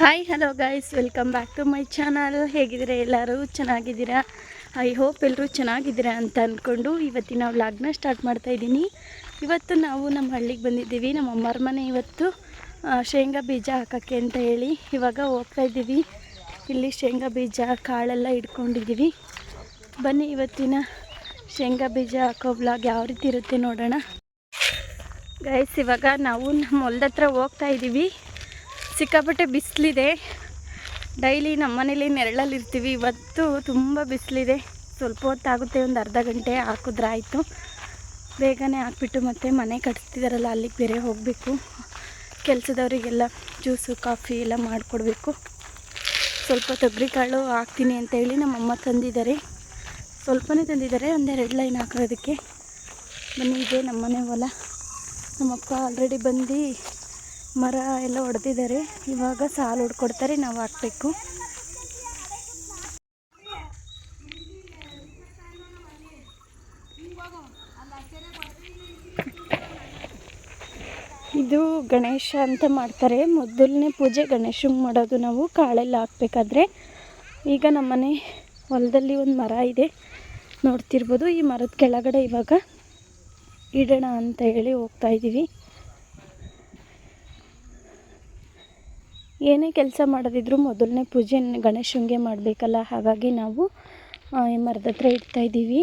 Hi hello guys welcome back to my channel ಹೇಗಿದ್ದೀರಾ ಎಲ್ಲರೂ? ಚೆನ್ನಾಗಿದ್ದೀರಾ? ಐ ಹೋಪ್ ಎಲ್ಲರೂ ಚೆನ್ನಾಗಿದ್ದೀರಾ ಅಂತ ಅಂದ್ಕೊಂಡು ಇವತ್ತಿನ ವ್ಲಾಗ್ನ ಸ್ಟಾರ್ಟ್ ಮಾಡ್ತಾ ಇದ್ದೀನಿ. ಇವತ್ತು ನಾವು ನಮ್ಮ ಹಳ್ಳಿಗೆ ಬಂದಿದ್ದೀವಿ. ನಮ್ಮ ಅಮ್ಮರ ಮನೆ ಇವತ್ತು ಶೇಂಗಾ ಬೀಜ ಹಾಕೋಕ್ಕೆ ಅಂತ ಹೇಳಿ ಇವಾಗ ಹೋಗ್ತಾ ಇದ್ದೀವಿ. ಇಲ್ಲಿ ಶೇಂಗಾ ಬೀಜ, ಕಾಳೆಲ್ಲ ಇಟ್ಕೊಂಡಿದ್ದೀವಿ. ಬನ್ನಿ ಇವತ್ತಿನ ಶೇಂಗಾ ಬೀಜ ಹಾಕೋ ವ್ಲಾಗ್ ಯಾವ ರೀತಿ ಇರುತ್ತೆ ನೋಡೋಣ. ಗೈಸ್ ಇವಾಗ ನಾವು ನಮ್ಮ ಹೊಲ್ದ ಹತ್ರ ಹೋಗ್ತಾ ಇದ್ದೀವಿ. ಸಿಕ್ಕಾಪಟ್ಟೆ ಬಿಸಿಲಿದೆ. ಡೈಲಿ ನಮ್ಮ ಮನೇಲಿ ನೆರಳಲ್ಲಿ ಇರ್ತೀವಿ ಇವತ್ತು ತುಂಬ ಬಿಸಿಲಿದೆ. ಸ್ವಲ್ಪ ಹೊತ್ತಾಗುತ್ತೆ, ಒಂದು ಅರ್ಧ ಗಂಟೆ ಹಾಕಿದ್ರೆ ಆಯಿತು ಬೇಗನೆ ಹಾಕ್ಬಿಟ್ಟು ಮತ್ತೆ ಮನೆ ಕಟ್ತಿದಾರಲ್ಲ ಅಲ್ಲಿಗೆ ಬೇರೆ ಹೋಗಬೇಕು. ಕೆಲಸದವರಿಗೆಲ್ಲ ಜ್ಯೂಸು, ಕಾಫಿ ಎಲ್ಲ ಮಾಡಿಕೊಡ್ಬೇಕು. ಸ್ವಲ್ಪ ತೊಗರಿ ಕಾಳು ಹಾಕ್ತೀನಿ ಅಂತ ಹೇಳಿ ನಮ್ಮಮ್ಮ ತಂದಿದ್ದಾರೆ. ಸ್ವಲ್ಪನೇ ತಂದಿದ್ದಾರೆ, ಒಂದೆರಡು ಲೈನ್ ಹಾಕೋದಕ್ಕೆ. ಬನ್ನಿ, ಇದೆ ನಮ್ಮನೆ ಹೊಲ. ನಮ್ಮಪ್ಪ ಆಲ್ರೆಡಿ ಬಂದು ಮರ ಎಲ್ಲ ಹೊಡೆದಿದ್ದಾರೆ ಇವಾಗ ಸಾಲು ಹೊಡ್ಕೊಡ್ತಾರೆ ನಾವು ಹಾಕಬೇಕು. ಇದು ಗಣೇಶ ಅಂತ ಮಾಡ್ತಾರೆ. ಮೊದಲನೇ ಪೂಜೆ ಗಣೇಶಂಗೆ ಮಾಡೋದು ನಾವು. ಕಾಳೆಲ್ಲ ಹಾಕ್ಬೇಕಾದ್ರೆ. ಈಗ ನಮ್ಮನೆ ಹೊಲದಲ್ಲಿ ಒಂದು ಮರ ಇದೆ. ನೋಡ್ತಿರ್ಬೋದು. ಈ ಮರದ ಕೆಳಗಡೆ ಇವಾಗ ಇಡೋಣ ಅಂತ ಹೇಳಿ ಹೋಗ್ತಾ ಇದ್ದೀವಿ ಏನೇ ಕೆಲಸ ಮಾಡೋದಿದ್ರೂ ಮೊದಲನೇ ಪೂಜೆ ಗಣೇಶನಿಗೆ ಮಾಡಬೇಕಲ್ಲ, ಹಾಗಾಗಿ ನಾವು ಈ ಮರದ ಹತ್ರ ಇಡ್ತಾಯಿದ್ದೀವಿ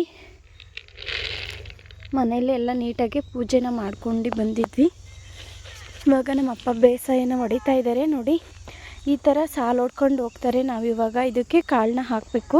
ಮನೇಲಿ ಎಲ್ಲ ನೀಟಾಗಿ ಪೂಜೆನ ಮಾಡ್ಕೊಂಡು ಬಂದಿದ್ವಿ. ಇವಾಗ ನಮ್ಮ ಅಪ್ಪ ಬೇಸಾಯನ ಹೊಡಿತಾ ಇದ್ದಾರೆ, ನೋಡಿ. ಈ ಥರ ಸಾಲು ಹೊಡ್ಕೊಂಡು ಹೋಗ್ತಾರೆ ನಾವಿವಾಗ ಇದಕ್ಕೆ ಕಾಳನ್ನ ಹಾಕಬೇಕು.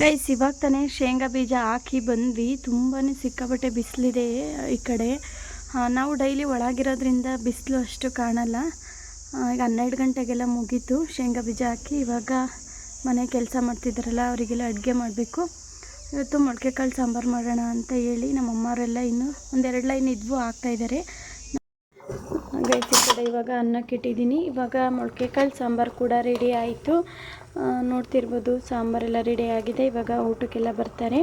ಗೈಸ್, ಇವಾಗ ತಾನೇ ಶೇಂಗಾ ಬೀಜ ಹಾಕಿ ಬಂದ್ವಿ. ತುಂಬಾ ಸಿಕ್ಕಾಪಟ್ಟೆ ಬಿಸಿಲಿದೆ ಈ ಕಡೆ. ನಾವು ಡೈಲಿ ಒಳಗಿರೋದ್ರಿಂದ ಬಿಸಿಲು ಅಷ್ಟು ಕಾಣಲ್ಲ. ಈಗ ಹನ್ನೆರಡು ಗಂಟೆಗೆಲ್ಲ ಮುಗೀತು ಶೇಂಗಾ ಬೀಜ ಹಾಕಿ. ಇವಾಗ ಮನೆ ಕೆಲಸ ಮಾಡ್ತಿದ್ದಾರಲ್ಲ, ಅವರಿಗೆಲ್ಲ ಅಡುಗೆ ಮಾಡಬೇಕು. ಇವತ್ತು ಮೊಳಕೆ ಕಾಳು ಸಾಂಬಾರು ಮಾಡೋಣ ಅಂತ ಹೇಳಿ ನಮ್ಮ ಅಮ್ಮವರೆಲ್ಲ ಇನ್ನೂ ಒಂದೆರಡು ಲೈನ್ ಇದ್ವು ಹಾಕ್ತಾಯಿದ್ದಾರೆ ಗೈಸ್ ಕಡೆ ಇವಾಗ ಅನ್ನಕ್ಕೆ ಇಟ್ಟಿದ್ದೀನಿ. ಇವಾಗ ಮೊಳಕೆ ಕಾಳು ಸಾಂಬಾರು ಕೂಡ ರೆಡಿ ಆಯಿತು. ನೋಡ್ತಿರ್ಬೋದು ಸಾಂಬಾರೆಲ್ಲ ರೆಡಿ ಆಗಿದೆ. ಇವಾಗ ಊಟಕ್ಕೆಲ್ಲ ಬರ್ತಾರೆ.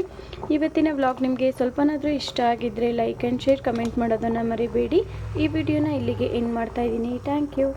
ಇವತ್ತಿನ ವ್ಲಾಗ್ ನಿಮಗೆ ಸ್ವಲ್ಪನಾದರೂ ಇಷ್ಟ ಆಗಿದ್ದರೆ ಲೈಕ್ ಆ್ಯಂಡ್ ಶೇರ್ ಕಮೆಂಟ್ ಮಾಡೋದನ್ನು ಮರಿಬೇಡಿ. ಈ ವಿಡಿಯೋನ ಇಲ್ಲಿಗೆ ಎಂಡ್ ಮಾಡ್ತಾ ಇದ್ದೀನಿ. Thank you